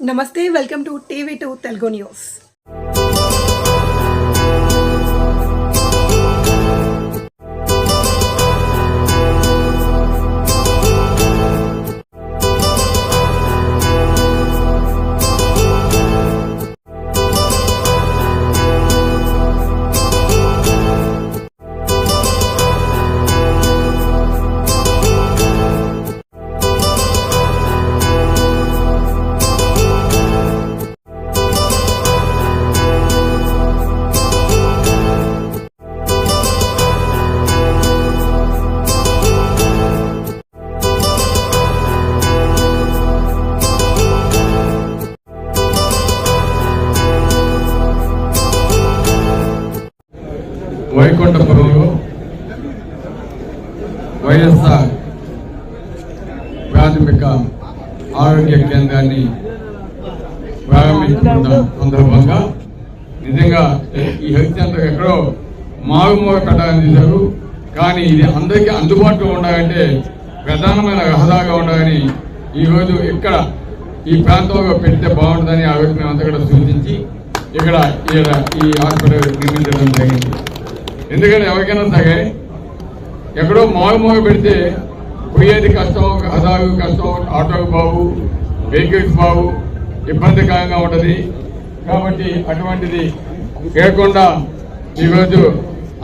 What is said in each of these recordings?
నమస్తే welcome to TV two Telugu news. Vaikunthapurramuloo YSR ప్రాథమిక ఆరోగ్య కేంద్రాన్ని ప్రారంభించుకున్న సందర్భంగా నిజంగా ఈ హెల్త్ సెంటర్ ఎక్కడో మారుమూల కట్టాలని తీశారు. కానీ ఇది అందరికీ అందుబాటులో ఉండాలంటే ప్రధానమైన రహదారిగా ఉండాలని ఈరోజు ఇక్కడ ఈ ప్రాంతంలో పెడితే బాగుంటుందని ఆ రోజు మేమంతా కూడా సూచించి ఇక్కడ ఈ హాస్పిటల్ నిర్మించడం జరిగింది. ఎందుకంటే ఎవరికైనా సరే ఎక్కడో మారుమూల పెడితే పోయేది కష్టం రహదారు కష్టం ఆటోకు బాగు వెహికల్స్ బాగు ఇబ్బందికరంగా ఉంటుంది. కాబట్టి అటువంటిది లేకుండా ఈరోజు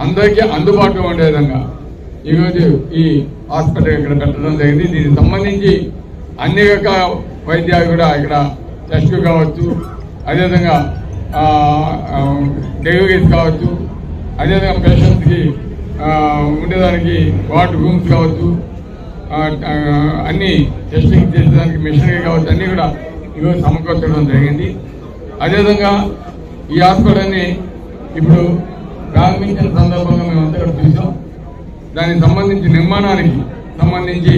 అందరికీ అందుబాటులో ఉండే విధంగా ఈరోజు ఈ హాస్పిటల్ ఇక్కడ పెట్టడం జరిగింది. దీనికి సంబంధించి అన్ని రకాల వైద్యాలు కూడా ఇక్కడ టెస్ట్ కావచ్చు. అదేవిధంగా డెలివరీస్ కావచ్చు. అదేవిధంగా పేషెంట్స్కి ఉండేదానికి వార్డ్ రూమ్స్ కావచ్చు అన్ని టెస్టింగ్ చేసేదానికి మిషనరీ కావచ్చు అన్నీ కూడా ఈరోజు సమకూర్చడం జరిగింది. అదేవిధంగా ఈ హాస్పిటల్ని ఇప్పుడు ప్రారంభించిన సందర్భంగా మేము అంతా కూడా చూసాం. దానికి సంబంధించి నిర్మాణానికి సంబంధించి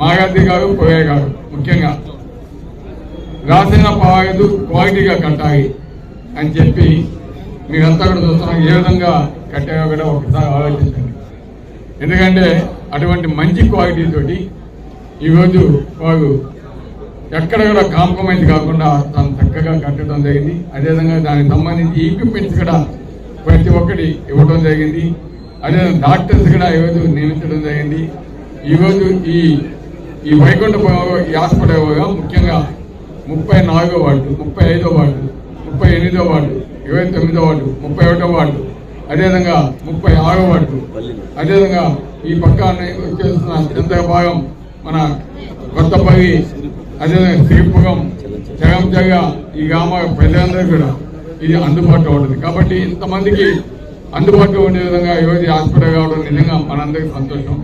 మాగాంధీ గారు పోయే గారు ముఖ్యంగా రాసిన పాయదు క్వాలిటీగా కట్టాలి అని చెప్పి మీరంతా కూడా చూస్తున్నాం ఏ విధంగా కట్టాయో కూడా ఒకసారి ఆలోచించండి. ఎందుకంటే అటువంటి మంచి క్వాలిటీ తోటి ఈరోజు వారు ఎక్కడ కూడా కాంప్రమైజ్ కాకుండా తను చక్కగా కట్టడం జరిగింది. అదేవిధంగా దానికి సంబంధించి ఈక్విప్మెంట్స్ కూడా ప్రతి ఒక్కటి ఇవ్వడం జరిగింది. అదేవిధంగా డాక్టర్స్ కూడా ఈరోజు నియమించడం జరిగింది. ఈరోజు ఈ ఈ వైకుంఠ ఈ హాస్పిటల్ ముఖ్యంగా ముప్పై నాలుగో వార్డు ముప్పై ఐదో వార్డు ముప్పై ఎనిమిదో వార్డు ఇరవై తొమ్మిదో వార్డు ముప్పై ఒకటో వార్డు అదేవిధంగా ముప్పై ఆరో వార్డు అదేవిధంగా ఈ పక్క వచ్చేస్తున్న చంద్ర భాగం మన కొత్తపల్లి అదేవిధంగా శ్రీపురం జగంజగ ఈ గ్రామ ప్రజలందరూ కూడా ఇది అందుబాటులో ఉంటుంది. కాబట్టి ఇంతమందికి అందుబాటులో ఉండే విధంగా ఈరోజు హాస్పిటల్ కావడం నిజంగా మనందరికీ సంతోషం.